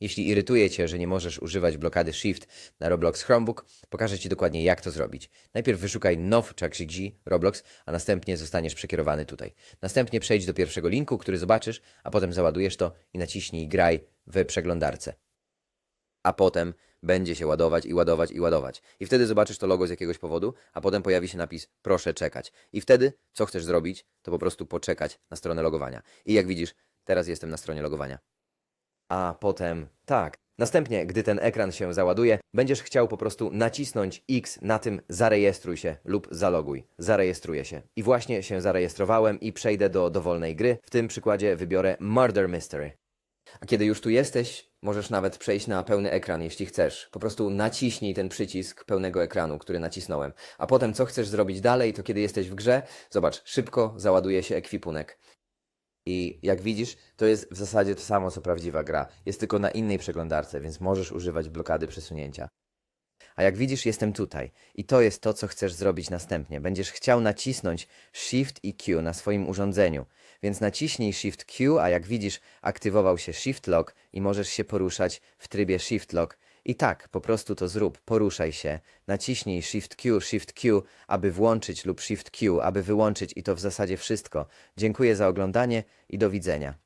Jeśli irytuje Cię, że nie możesz używać blokady Shift na Roblox Chromebook, pokażę Ci dokładnie jak to zrobić. Najpierw wyszukaj now.gg Roblox, a następnie zostaniesz przekierowany tutaj. Następnie przejdź do pierwszego linku, który zobaczysz, a potem załadujesz to i naciśnij graj w przeglądarce. A potem będzie się ładować i ładować i ładować. I wtedy zobaczysz to logo z jakiegoś powodu, a potem pojawi się napis proszę czekać. I wtedy, co chcesz zrobić, to po prostu poczekać na stronę logowania. I jak widzisz, teraz jestem na stronie logowania. A potem tak. Następnie, gdy ten ekran się załaduje, będziesz chciał po prostu nacisnąć X na tym zarejestruj się lub zaloguj. Zarejestruję się. I właśnie się zarejestrowałem i przejdę do dowolnej gry. W tym przykładzie wybiorę Murder Mystery. A kiedy już tu jesteś, możesz nawet przejść na pełny ekran, jeśli chcesz. Po prostu naciśnij ten przycisk pełnego ekranu, który nacisnąłem. A potem, co chcesz zrobić dalej, to kiedy jesteś w grze, zobacz, szybko załaduje się ekwipunek. I jak widzisz, to jest w zasadzie to samo co prawdziwa gra. Jest tylko na innej przeglądarce, więc możesz używać blokady przesunięcia. A jak widzisz, jestem tutaj. I to jest to, co chcesz zrobić następnie. Będziesz chciał nacisnąć Shift i Q na swoim urządzeniu. Więc naciśnij Shift Q, a jak widzisz, aktywował się Shift Lock i możesz się poruszać w trybie Shift Lock. I tak, po prostu to zrób. Poruszaj się. Naciśnij Shift Q, Shift Q, aby włączyć lub Shift Q, aby wyłączyć i to w zasadzie wszystko. Dziękuję za oglądanie i do widzenia.